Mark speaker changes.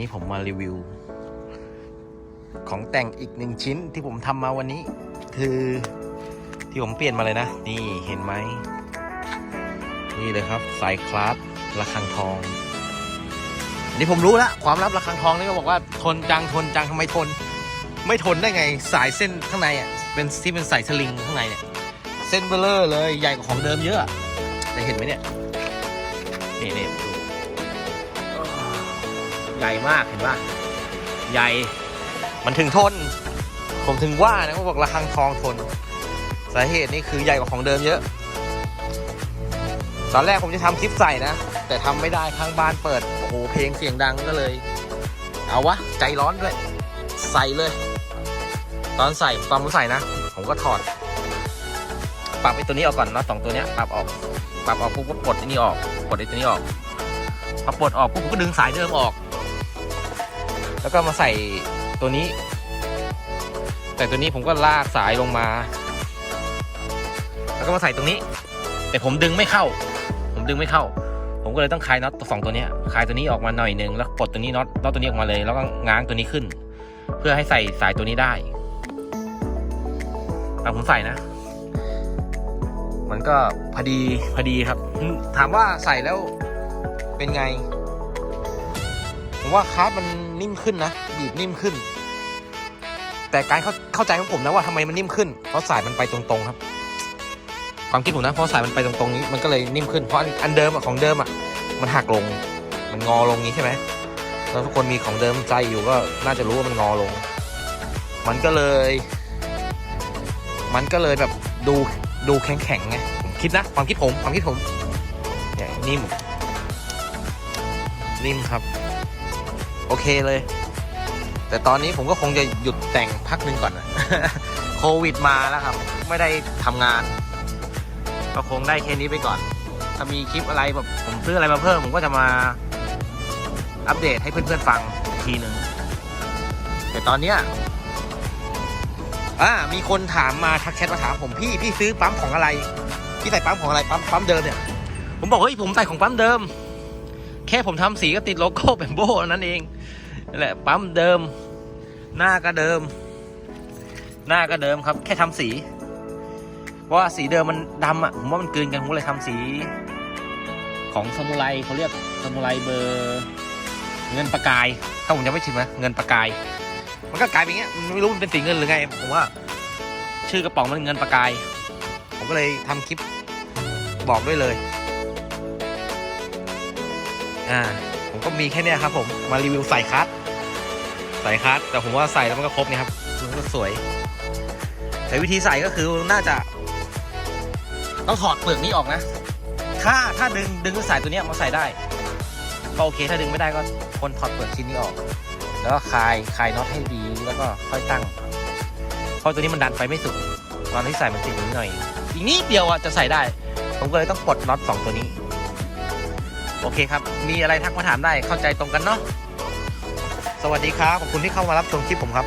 Speaker 1: นี้ผมมารีวิว ของแต่งอีกหนึ่งชิ้นที่ผมทำมาวันนี้ คือที่ผมเปลี่ยนมาเลยนะ นี่เห็นไหม นี่เลยครับ สายคลาสระฆังทอง อันนี้ผมรู้แล้วความลับระฆังทองนี่ก็บอกว่าทนจังทนจังทำไมทน ไม่ทนได้ไงสายเส้นข้างในอะเป็นที่เป็นสายสลิงข้างในเนี่ยเส้นเบลเลอร์เลยใหญ่กว่าของเดิมเยอะจะเห็นไหมเนี่ยนี่นี่ ใหญ่มากเห็นป่ะใหญ่ มันถึงทน ผมถึงว่านะเขาบอกระฆังทองทน สาเหตุนี่คือใหญ่กว่าของเดิมเยอะ ตอนแรกผมจะทำคลิปใส่นะ แต่ทำไม่ได้ข้างบ้านเปิด โอ้โห เพลงเสียงดังก็เลย เอาวะ ใจร้อนด้วย ใส่เลย ตอนใส่ตอนผมใส่นะ ผมก็ถอด ปรับไอ้ตัวนี้ออกก่อนเนาะสองตัวเนี้ย ปรับออก ปรับออกปุ๊บก็ปลดไอ้นี่ออก ปลดไอ้ตัวนี้ออกพอปลดออกปุ๊บผมก็ดึงสายเดิมออก แล้วก็มาใส่ตัวนี้ แต่ตัวนี้ผมก็ลากสายลงมา แล้วก็มาใส่ตรงนี้ แต่ผมดึงไม่เข้า ผมดึงไม่เข้า ผมก็เลยต้องคลายน็อตตัวสองตัวเนี้ยคลายตัวนี้ออกมาหน่อยนึงแล้วปลดตัวนี้น็อตน็อตตัวนี้ออกมาเลย แล้วก็ง้างตัวนี้ขึ้น เพื่อให้ใส่สายตัวนี้ได้ตามผมใส่นะ มันก็พอดีพอดีครับ ถามว่าใส่แล้วเป็นไง ผมว่าคาร์ดมันนิ่มขึ้นนะบีบนิ่มขึ้น แต่การเข้าเข้าใจของผมนะว่าทำไมมันนิ่มขึ้น เพราะสายมันไปตรงๆครับ ความคิดผมนะเพราะสายมันไปตรงๆนี้มันก็เลยนิ่มขึ้นเพราะอันเดิมอะของเดิมอะมันหักลง มันงอลงนี้ใช่ไหมแล้วทุกคนมีของเดิมใจอยู่ก็น่าจะรู้ว่ามันงอลง มันก็เลย มันก็เลยแบบดูดูแข็งๆไงผมคิดนะความคิดผมความคิดผมเนี่ยนิ่มนิ่มครับ โอเคเลย แต่ตอนนี้ผมก็คงจะหยุดแต่งพักหนึ่งก่อนนะโควิดมาแล้วครับ ไม่ได้ทำงาน ก็คงได้แค่นี้ไปก่อน ถ้ามีคลิปอะไรแบบผมซื้ออะไรมาเพิ่ม ผมก็จะมาอัปเดตให้เพื่อนๆฟังทีหนึ่งแต่ตอนเนี้ยอ่ามีคนถามมาทักแชทมาถามผมพี่พี่ซื้อปั๊มของอะไร พี่ใส่ปั๊มของอะไรปั๊มปั๊มเดิมเนี่ย ผมบอกเฮ้ยผมใส่ของปั๊มเดิม แค่ผมทำสีก็ติดโลโก้แบมโบ้นั่นเองนั่นแหละปั๊มเดิม หน้าก็เดิม หน้าก็เดิมครับ แค่ทำสี เพราะว่าสีเดิมมันดำอะผมว่ามันเกินกันผมเลยทำสี ของสมุไรเขาเรียกสมุไรเบอร์เงินประกาย ถ้าผมจะไม่ชิมนะเงินประกาย มันก็กลายเป็นอย่างเงี้ยไม่รู้มันเป็นสีเงินหรือไงผมว่า ชื่อกระป๋องมันเงินประกาย ผมก็เลยทำคลิปบอกด้วยเลย อ่า ผมก็มีแค่เนี้ยครับผม มารีวิวใส่คัสใส่คัสแต่ผมว่าใส่แล้วมันก็ครบเนี่ยครับ มันก็สวย แต่วิธีใส่ก็คือน่าจะ ต้องถอดเปลือกนี้ออกนะ ถ้าถ้าดึงดึงสายตัวนี้มาใส่ได้ ก็โอเค ถ้าดึงไม่ได้ก็คนถอดเปลือกชิ้นนี้ออก แล้วก็คลายคลายน็อตให้ดี แล้วก็ค่อยตั้ง เพราะตัวนี้มันดันไปไม่สุดตอนที่ใส่มันติดนิดหน่อย อีกนิดเดียวอะจะใส่ได้ ผมก็เลยต้องปลดน็อตสองตัวนี้ โอเคครับ มีอะไรทักมาถามได้เข้าใจตรงกันเนาะสวัสดีครับขอบคุณที่เข้ามารับชมคลิปผมครับ